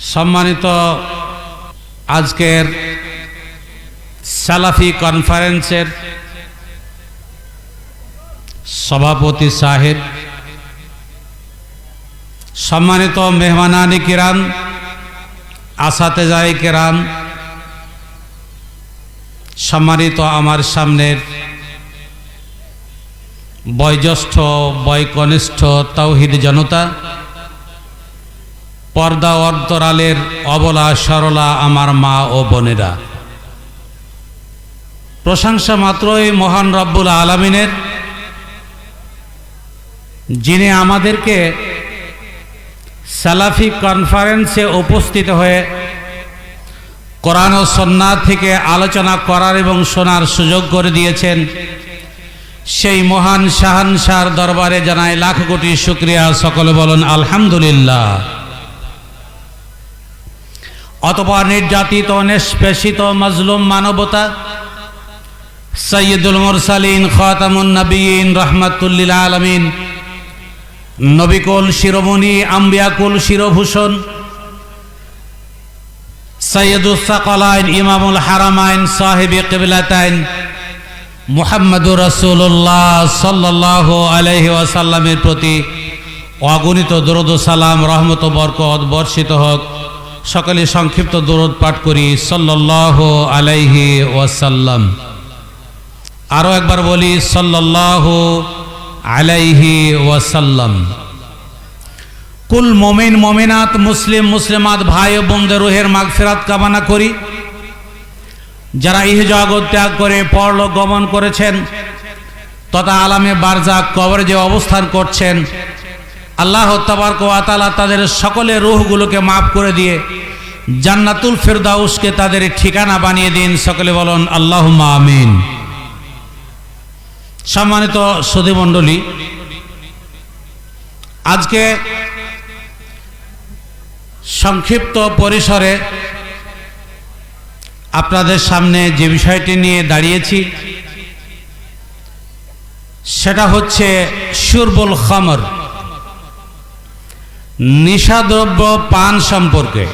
সম্মানিত আজকের সালাফি কনফারেন্সের সভাপতি সাহেব, সম্মানিত মেহমানানি কিরাম আসাতে যায় কিরাম, সম্মানিত আমার সামনের বয়োজ্যেষ্ঠ, বয়কনিষ্ঠ তৌহিদ জনতা পর্দা অন্তরালের অবলা সরলা আমার মা ও বোনেরা। প্রশংসা মাত্রই মহান রব্বুল আলমিনের, যিনি আমাদেরকে সালাফি কনফারেন্সে উপস্থিত হয়ে কোরআন ও সন্না থেকে আলোচনা করার এবং শোনার সুযোগ করে দিয়েছেন। সেই মহান শাহানশার দরবারে জানায় লাখ কোটি শুক্রিয়া। সকলে বলুন, আলহামদুলিল্লাহ। অতপর নির্যাতিত, নিষ্পেষিত মজলুম মানবতা সৈয়দুল মুরসালিন, খাতামুন নবীন রহমাতুল্লিল আলমিন, নবিকুল শিরোমণি, আম্বিয়াকুল শিরভূষণ সৈয়দুসাকলাইন ইমামুল হারামাইন, সাহেব কেবিলাতাইন, মুহাম্মদুর রসুল্লাহ সাল্লাহ আলহি ওয়াসাল্লামের প্রতি অগণিত দরদ সালাম, রহমত বরকত বর্ষিত হোক। সকলে সংক্ষিপ্ত দরদ পাঠ করি সাল্লাহ আলাইহি ওয়াসাল্লাম। আরও একবার বলি সাল্লাহ আলাইহি ওয়াসাল্লাম। কুল মমিন, মমিনাত, মুসলিম, মুসলিমাত, ভাই ও বোনদের রোহের মাগ ফেরাত কামনা করি। যারা ইহ জগৎ ত্যাগ করে পরলোক গমন করেছেন, তথা আলামে বারজাক কবরে যে অবস্থান করছেন আল্লাহ তবারক আতালা তাদের সকলের রুহগুলোকে মাফ করে দিয়ে জান্নাতুল ফেরদাউসকে তাদের ঠিকানা বানিয়ে দিন। সকলে বলুন আল্লাহ আমিন। সম্মানিত সুধীমণ্ডলী আজকে সংক্ষিপ্ত পরিসরে আপনাদের সামনে যে বিষয়টি নিয়ে দাঁড়িয়েছি, সেটা হচ্ছে সুরবুল খামর। নিশাদ্রব্য পান সম্পর্কে।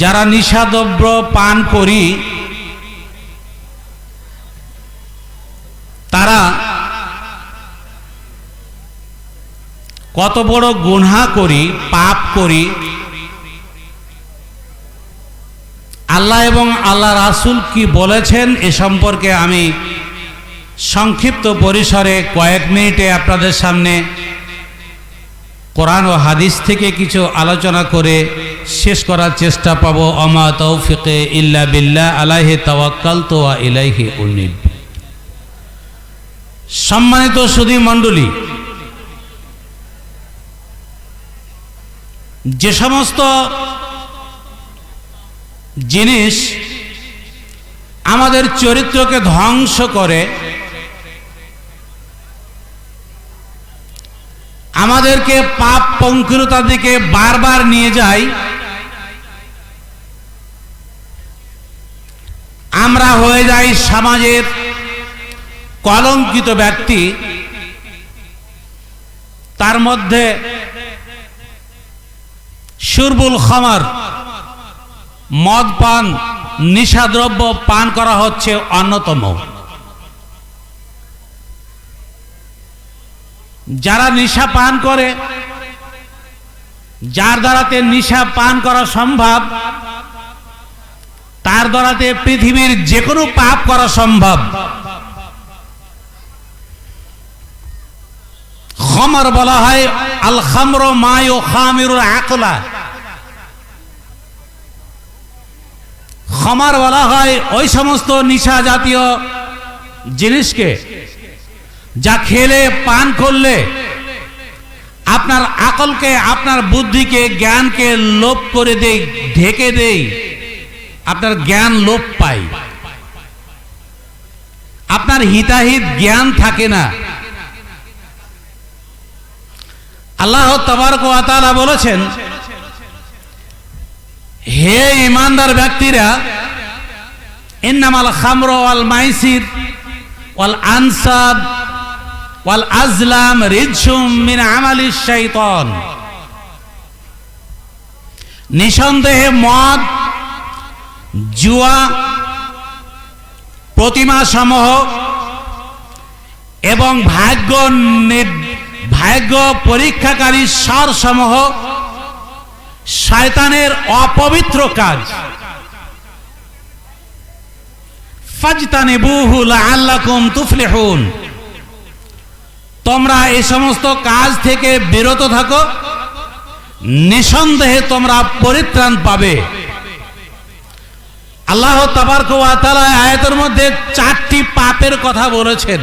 যারা নিশাদ্রব্য পান করি, তারা কত বড় গুনহা করি, পাপ করি, আল্লাহ এবং আল্লাহ রাসুল কি বলেছেন এ সম্পর্কে আমি সংক্ষিপ্ত পরিসরে কয়েক মিনিটে আপনাদের সামনে কোরআন ও হাদিস থেকে কিছু আলোচনা করে শেষ করার চেষ্টা পাব, অমা তৌফিকে ইল্লা বিল্লাহ আলাহে তাওয়াক্কাল তো ইলাইহি উনিব। সম্মানিত সুধী মণ্ডলী, যে সমস্ত জিনিস আমাদের চরিত্রকে ধ্বংস করে আমাদেরকে পাপ পঙ্কিলতার দিকে বারবার নিয়ে যায়। আমরা হয়ে যাই সমাজের কলঙ্কিত ব্যক্তি। তার মধ্যে সুরবুল খামার, মদ পান, নিশাদ্রব্য পান করা হচ্ছে অন্যতম। যারা নিশা পান করে, যার দ্বারাতে নিশা পান করা সম্ভব, তার দ্বারাতে পৃথিবীর যে কোনো পাপ করা সম্ভব। খমর বলা হয়, আল খামর মায় ও খামিরুল আকলা। খমার বলা হয়, ওই সমস্ত নিশা জাতীয় জিনিসকে যা খেলে, পান করলে, আপনার আকলকে, আপনার বুদ্ধিকে, জ্ঞানকে লোপ করে দেই, ঢেকে দেই, আপনার জ্ঞান লোপ পাই। আপনার হিতাহিত জ্ঞান থাকে না। আল্লাহ তবারক আতালা বলেছেন, হে ইমানদার ব্যক্তিরা, ইন্নামাল খামর ওয়াল মাইসির আনসাব ওয়াল আজলাম রিজসুম মিন আমালিশ শাইতান। নিঃসন্দেহে মদ, জুয়া প্রতিমা সমূহ এবং ভাগ্য ভাগ্য পরীক্ষাকারী স্বর সমূহ শয়তানের অপবিত্র কাজ। ফাজতানিবুহু লাআল্লাকুম তুফলিহুন। তোমরা এই সমস্ত কাজ থেকে বিরত থাকো। নিঃসন্দেহে তোমরা পরিত্রাণ পাবে। আল্লাহ তাবারক আয়াতের মধ্যে চারটি পাপের কথা বলেছেন।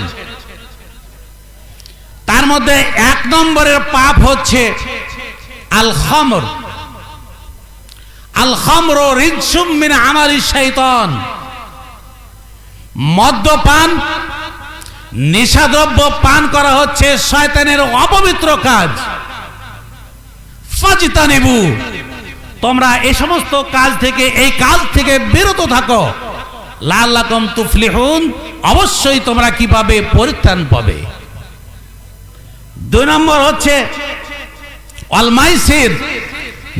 তার মধ্যে এক নম্বরের পাপ হচ্ছে আল খামর আল খামর রিজসুম আমালি শাইতান। মদ্যপান নিশাদ্রব্য পান করা হচ্ছে শয়তানের অপবিত্র কাজ। ফাজিতানিবু। তোমরা এই সমস্ত কাজ থেকে, এই কাজ থেকে বিরত থাকো। লাল্লাকম তুফলিহুন। অবশ্যই তোমরা কি পাবে পরিত্রাণ পাবে? দুই নম্বর হচ্ছে অলমাইসির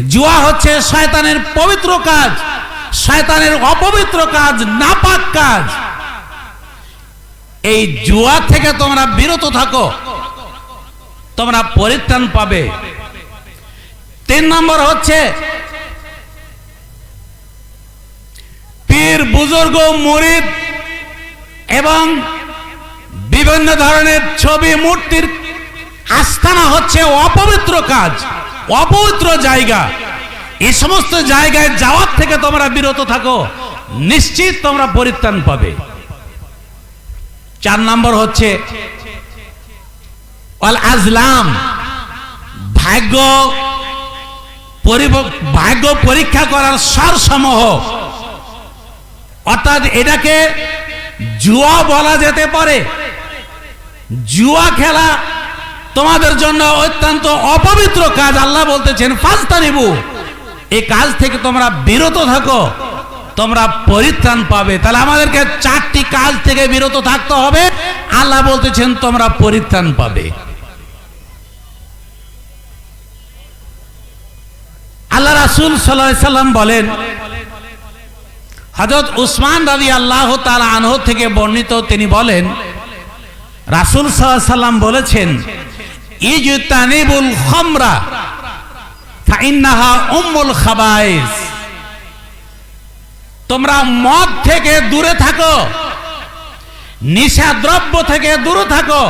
জুয়া হচ্ছে শয়তানের পবিত্র কাজ, শয়তানের অপবিত্র কাজ, নাপাক কাজ। এই জুয়া থেকে তোমরা বিরত থাকো। তোমরা পরিত্রাণ পাবে। তিন নম্বর হচ্ছে, পীর, বুজুর্গ, মুরিদ এবং বিভিন্ন ধরনের ছবি, মূর্তির আস্থানা হচ্ছে অপবিত্র কাজ, অপবিত্র জায়গা। এই সমস্ত জায়গায় যাওয়ার থেকে তোমরা বিরত থাকো। নিশ্চিত তোমরা পরিত্রাণ পাবে। চার নম্বর হচ্ছে ভাগ্য ভাগ্য পরীক্ষা করার সার সমূহ অর্থাৎ এটাকে জুয়া বলা যেতে পারে। জুয়া খেলা তোমাদের জন্য অত্যন্ত অপবিত্র কাজ, আল্লাহ বলতেছেন ফাস্তা নিবু এই কাজ থেকে তোমরা বিরত থাকো। তোমরা পরিত্রাণ পাবে। তাহলে আমাদেরকে চারটি কাজ থেকে বিরত থাকতে হবে। আল্লাহ বলতেছেন, তোমরা পরিত্রাণ পাবে। আল্লাহ রাসুল সাল্লাম বলেন হজরত উসমান রাজি আল্লাহ তার আনহ থেকে বর্ণিত তিনি বলেন, রাসুল সাল্লাম বলেছেন ইজ তানিবুল খমরা, ফাইন্নাহা উম্মুল খাবাইস। তোমরা মদ থেকে দূরে থাকো। নিশা দ্রব্য থেকে দূরে থাকো।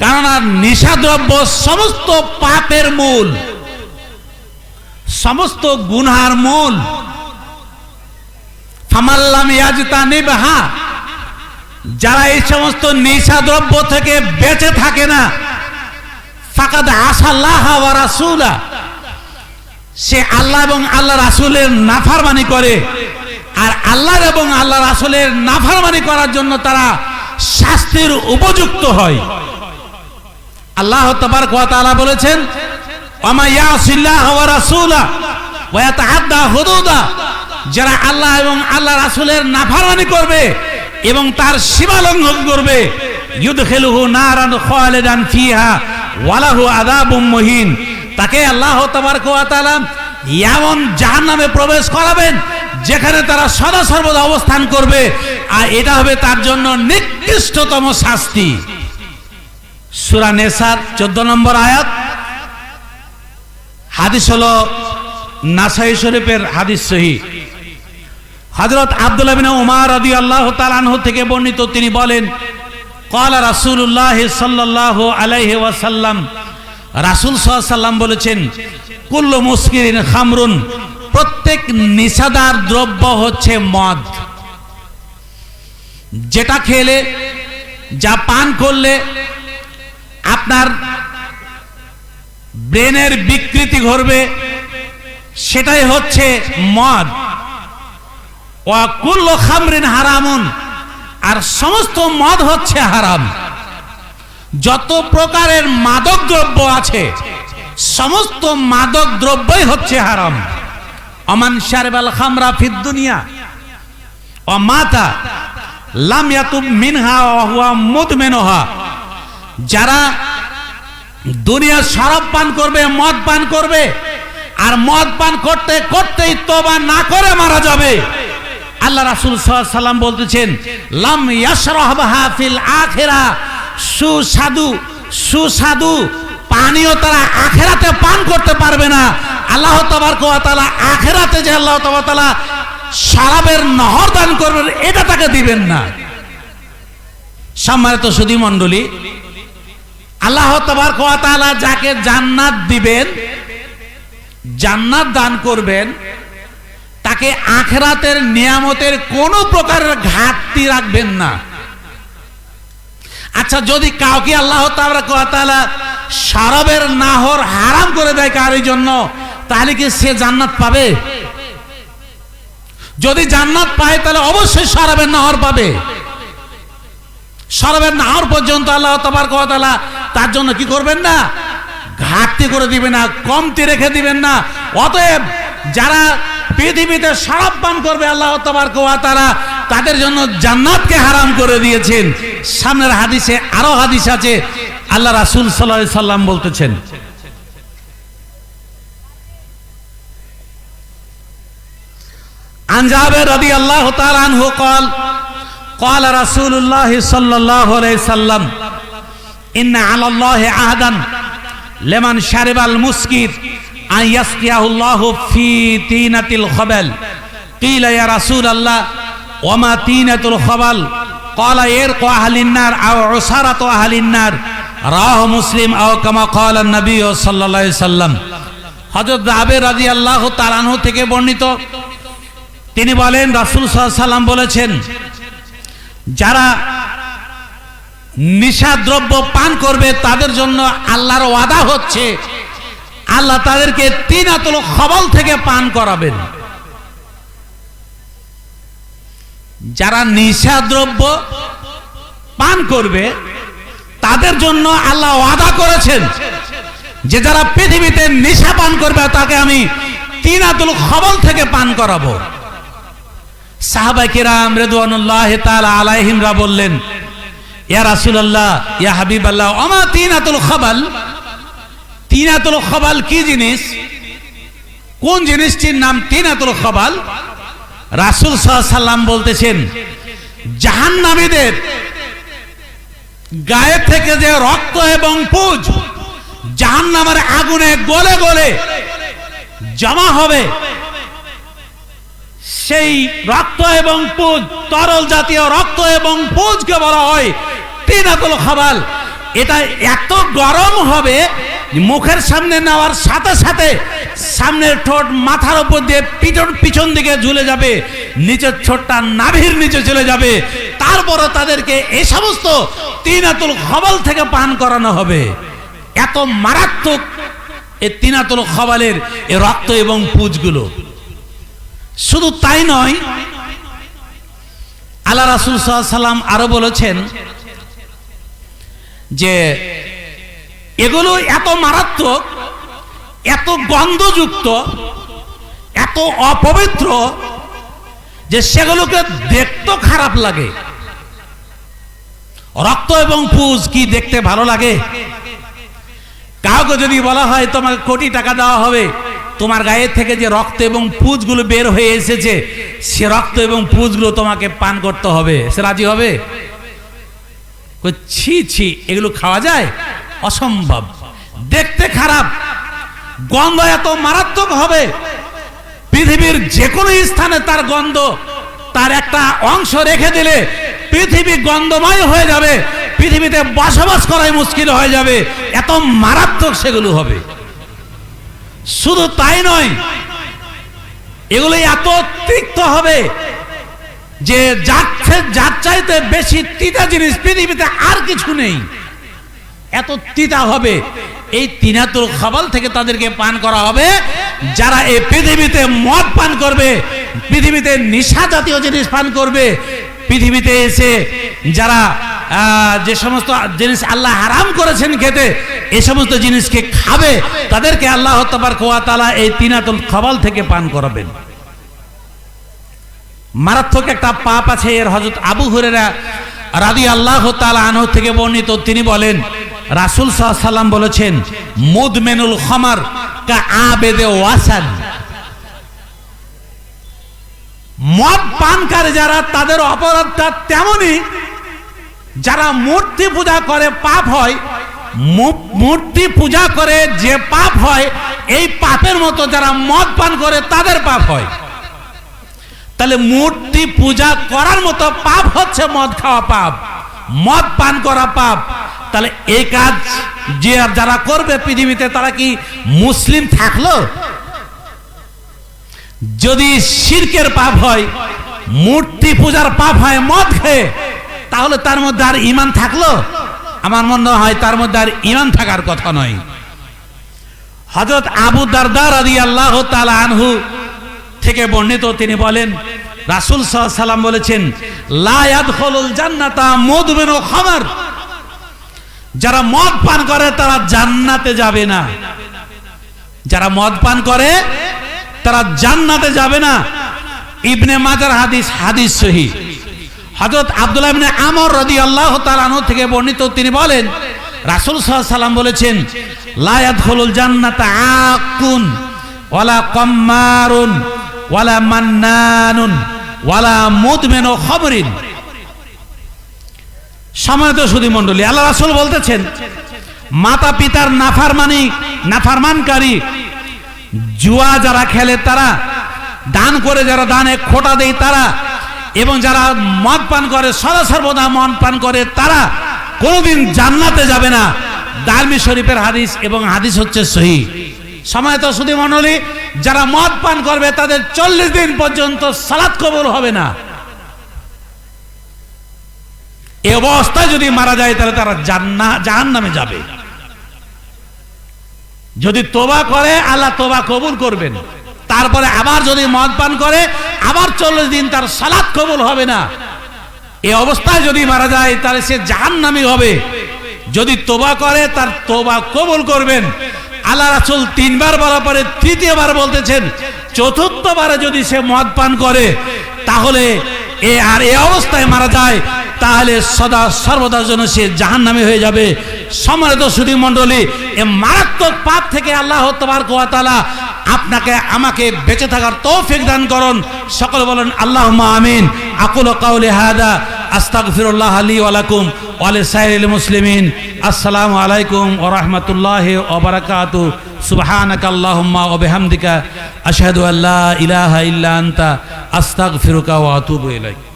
কেননা নিশা দ্রব্য সমস্ত পাপের মূল। সমস্ত গুনহার মূল। ফামাল্লাম ইয়াজতা নিবহা। যারা এই সমস্ত নেশা দ্রব্য থেকে বেঁচে থাকে না, ফাকাদ আসাল্লাহ ওয়া রাসূলা। সে আল্লাহ এবং আল্লাহ রাসূলের নাফরমানি করে। আর আল্লাহর এবং আল্লাহ রাসূলের নাফরমানি করার জন্য তারা শাস্তির উপযুক্ত হয়। আল্লাহ ওয়া তাআলা বলেছেন যারা আল্লাহ এবং আল্লাহ রাসূলের নাফরমানি করবে এবং তার সীমা লঙ্ঘন করবে, ইউদখিলুহু নারান খালিদান ফিহা ওয়ালাহু আযাবুম তাকে আল্লাহ তাবারক ওয়া তাআলা এমন জাহান্নামে প্রবেশ করাবেন যেখানে তারা সদা সর্বদা অবস্থান করবে, আর এটা হবে তার জন্য নিকৃষ্টতম শাস্তি। সূরা নেসার 14 নম্বর আয়াত। হাদিস হল নাসাই শরীফের হাদিস সহি। হজরত আব্দুল্লাহ বিন উমার রাদি আল্লাহ তালানহ থেকে বর্ণিত, তিনি বলেন কলা রাসুল্লাহ সাল্লাহ আলাইহি ওয়াসাল্লাম। রাসুল সাল্লাম বলেছেন, কুল্লু মুস্কিরিন খামরুন। প্রত্যেক নিষাদার দ্রব্য হচ্ছে মদ। যেটা খেলে, যা পান করলে আপনার ব্রেনের বিকৃতি ঘটবে, সেটাই হচ্ছে মদ। ওয়াকুল্ল খামরিন হারামুন, আর সমস্ত মদ হচ্ছে হারাম। যত প্রকারের মাদক দ্রব্য আছে, সমস্ত মাদক দ্রব্যই হচ্ছে হারাম। অমান শারবাল খামরা ফিদ দুনিয়া। ও মাতা লাম ইয়াতুব মিনহা ওয়া মুদমিনহা। যারা দুনিয়া শরাব পান করবে, মদ পান করবে, আর মদ পান করতে করতেই তোবা না করে মারা যাবে। আল্লাহ রাসূল সাল্লাম বলতেছেন, লাম ইয়াশরাহা ফিল আখিরা সুসাধু সুসাধু পানীয় তারা আখেরাতে পান করতে পারবে না। আল্লাহ তাবারক ওয়া তাআলা আখেরাতে যে আল্লাহ তাআলা শরাবের নহর দান করবেন, এটা তাকে দিবেন না। সম্মানিত সুধী মণ্ডলী, আল্লাহ তাবারক ওয়া তাআলা যাকে জান্নাত দিবেন, জান্নাত দান করবেন, তাকে আখরাতের নিয়ামতের কোনো প্রকারের ঘাটতি রাখবেন না। আচ্ছা যদি কাউকে আল্লাহ তাআলা সারবের নাহর হারাম করে দেয় কারোর জন্য তাহলে কি সে জান্নাত পাবে? যদি জান্নাত পায়, তাহলে অবশ্যই সারাবের নাহর পাবে। সারাবের নাহর পর্যন্ত আল্লাহ তাআলা তার জন্য কি করবেন না? ঘাটতি করে দিবেন না, কমতি রেখে দিবেন না। অতএব যারা পৃথিবীতে শরাব পান করবে, আল্লাহ তোমার কোয়া তারা তাদের জন্য জান্নাতকে হারাম করে দিয়েছেন। সামনের হাদিসে আরও হাদিস আছে। আল্লাহ রাসুল আলাইহি সাল্লাম বলতেছেন عن جابر رضي الله تعالى عنه قال قال رسول الله صلى الله عليه وسلم إن على الله عهدا لمن شرب المسكر أن يسقيه الله في تينة الخبل قيل يا رسول الله وما تينة الخبل قال يرق أهل النار أو عصارة أهل النار রাহ মুসলিম আও কামা কাল নবী সাল্লাল্লাহু আলাইহি সাল্লাম হযরত জাবের রাদিয়াল্লাহু তাআলা আনহু থেকে বর্ণিত তিনি বলেন, রাসূল সাল্লাম বলেছেন, যারা নিশাদ্রব্য পান করবে, তাদের জন্য আল্লাহর ওয়াদা হচ্ছে, আল্লাহ তাদেরকে তিন আতল খবল থেকে পান করাবেন। যারা নিশাদ্রব্য পান করবে, তাদের জন্য আল্লাহ ওয়াদা করেছেন যে যারা পৃথিবীতে নেশা পান করবে, তাকে আমি তিন আতুল খবল থেকে পান করাবো। সাহাবাই কিরাম রেদুয়ানুল্লাহ তাআলা আলাইহিমরা বললেন, ইয়া রাসূলুল্লাহ, ইয়া হাবিবাল্লাহ আমা তিন আতুল তিন আতুল কি জিনিস? কোন জিনিসটির নাম তিন আতুল সাল্লাম বলতেছেন, জাহান্নামীদের গায়ে থেকে যে রক্ত এবং পুজ জাহান নামের আগুনে গলে গলে জমা হবে। সেই রক্ত এবং পুজ, তরল জাতীয় রক্ত এবং পুজকে বলা হয় তিনাতুল খাবাল। এটা এত গরম হবে, মুখের সামনে নেওয়ার সাথে সাথে সামনের ঠোঁট মাথার উপর দিয়ে পিছন পিছন দিকে ঝুলে যাবে, নিচের ঠোঁটটা নাভির নিচে চলে যাবে। তারপরে তাদেরকে এ সমস্ত তিনাতুল খবল থেকে পান করানো হবে। এত মারাত্মক এ তিনাতুল খবলের এ রক্ত এবং পুজগুলো। শুধু তাই নয়, আল্লাহ রাসুল সাল্লাম আরও বলেছেন যে এগুলো এত মারাত্মক, এত গন্ধযুক্ত, এত অপবিত্র যে সেগুলোকে দেখতে খারাপ লাগে। রক্ত এবং পুজ কি দেখতে ভালো লাগে? কাউকে যদি বলা হয় তোমাকে কোটি টাকা দেওয়া হবে তোমার গায়ের থেকে যে রক্ত এবং পুজগুলো বের হয়ে এসেছে, সে রক্ত এবং পুজগুলো তোমাকে পান করতে হবে। সে রাজি হবে? ছি ছি, এগুলো খাওয়া যায়? অসম্ভব। দেখতে খারাপ। গন্ধ এত মারাত্মক হবে। পৃথিবীর যে কোনো স্থানে তার গন্ধ, তার একটা অংশ রেখে দিলে পৃথিবী গন্ধময় হয়ে যাবে। পৃথিবীতে বসবাস করাই মুশকিল হয়ে যাবে। এত মারাত্মক সেগুলো হবে। শুধু তাই নয় এগুলো এত তিক্ত হবে যে যাচ্ছে যার চাইতে বেশি তিতা জিনিস পৃথিবীতে আর কিছু নেই। এত তিতা হবে, এই তিনাতুল খাবাল থেকে তাদেরকে পান করা হবে। যারা এই পৃথিবীতে মদ পান করবে, পৃথিবীতে নিশা জাতীয় জিনিস পান করবে, পৃথিবীতে এসে যারা যে সমস্ত জিনিস আল্লাহ হারাম করেছেন খেতে এই সমস্ত জিনিসকে খাবে, তাদেরকে আল্লাহ তালা এই তিনাতুল খাবাল থেকে পান করাবেন। মারাত্মক একটা পাপ আছে, এর হজরত আবু হুরেরা রাদি আল্লাহ তালা আনহ থেকে বর্ণিত, তিনি বলেন, রাসুল সাল্লাম বলেছেন, মুদমেনুল খমার কা আবেদে ওয়াসান। মদ পানকারী যারা, তাদের অপরাধটা তেমনই, যারা মূর্তি পূজা করে, পাপ হয় মূর্তি পূজা করে যে পাপ হয়, এই পাপের মতো যারা মদ পান করে, তাদের পাপ হয়। তাহলে মূর্তি পূজা করার মতো পাপ হচ্ছে মদ খাওয়া পাপ। মদ পান করা পাপ। তাহলে এই কাজ যে যারা করবে পৃথিবীতে, তারা কি মুসলিম থাকল? যদি শিরকের পাপ হয়, মূর্তি পূজার পাপ হয় মদ খেয়ে, তাহলে তার মধ্যে আর ইমান থাকল? আমার মনে হয় তার মধ্যে আর ইমান থাকার কথা নয়। হজরত আবু দারদার আদি আল্লাহ আনহু থেকে বর্ণিত তিনি বলেন, রাসুল সাল্লাম বলেছেন লায়াদ হলুল জান্নাতা মধুবেন খামার। যারা মদ পান করে তারা জান্নাতে যাবে না। যারা মদ পান করে তারা জান্নাতে যাবে না। ইবনে মাজার হাদিস হাদিস সহি। হযরত আব্দুল্লাহ ইবনে আমর রাদিয়াল্লাহু তাআলা আনহু থেকে বর্ণিত তিনি বলেন, রাসুল সাল্লাম বলেছেন লায়াত ইয়াদখুলুল জান্নাত আকুন, ওয়ালা কম্মারুন, ওয়ালা মান্নানুন, ওয়ালা মুদমিনু খামরিন সময়ত সুধী মণ্ডলী আল্লাহ রাসুল বলতেছেন, মাতা পিতার নাফারমানি, নাফারমানকারী, জুয়া যারা খেলে তারা, দান করে যারা দানে খোটা দেয় তারা এবং যারা মদ পান করে, সদা সর্বদা মদ পান করে, তারা কোনোদিন জান্নাতে যাবে না। দারমি শরীফের হাদিস এবং হাদিস হচ্ছে সহি। সময় তো শুধু মণ্ডলী যারা মদ পান করবে, তাদের চল্লিশ দিন পর্যন্ত সালাত কবল হবে না। এ অবস্থায় যদি মারা যায়, তাহলে তারা জান্না জাহান নামে যাবে। যদি তোবা করে, আল্লাহ তোবা কবুল করবেন। তারপরে আবার যদি মদ পান করে, আবার চল্লিশ দিন তার সালাদ কবুল হবে না। এ অবস্থায় যদি মারা যায়, তাহলে সে জাহান্নামি হবে। যদি তোবা করে, তার তোবা কবল করবেন। আল্লাহ রাসুল তিনবার বলার পরে তৃতীয়বার বলতেছেন, চতুর্থবারে যদি সে মদ পান করে, তাহলে এ আর এ অবস্থায় মারা যায়, তাহলে সদা সর্বদার জন্য সে জাহান্নামী হয়ে যাবে। সম্মানিত সুধী মণ্ডলী এ মারাত্মক পাপ থেকে আল্লাহ তোমার কোয়াতালা আপনাকে, আমাকে বেঁচে থাকার তৌফিক দান করুন। সকল বলেন আল্লাহ আমিন। আকুল কাউলি হাদা, আস্তাগফিরুল্লাহ আলী ওয়ালাকুম ওয়ালি সাইরিল মুসলিমিন। আসসালামু আলাইকুম ওয়া রাহমাতুল্লাহি ওয়া বারাকাতু। সুবহানাকা আল্লাহুম্মা ওয়া বিহামদিকা। আশহাদু আল্লা ইলাহা ইল্লা আনতা। আস্তাগফিরুকা ওয়া আতুবু ইলাইক।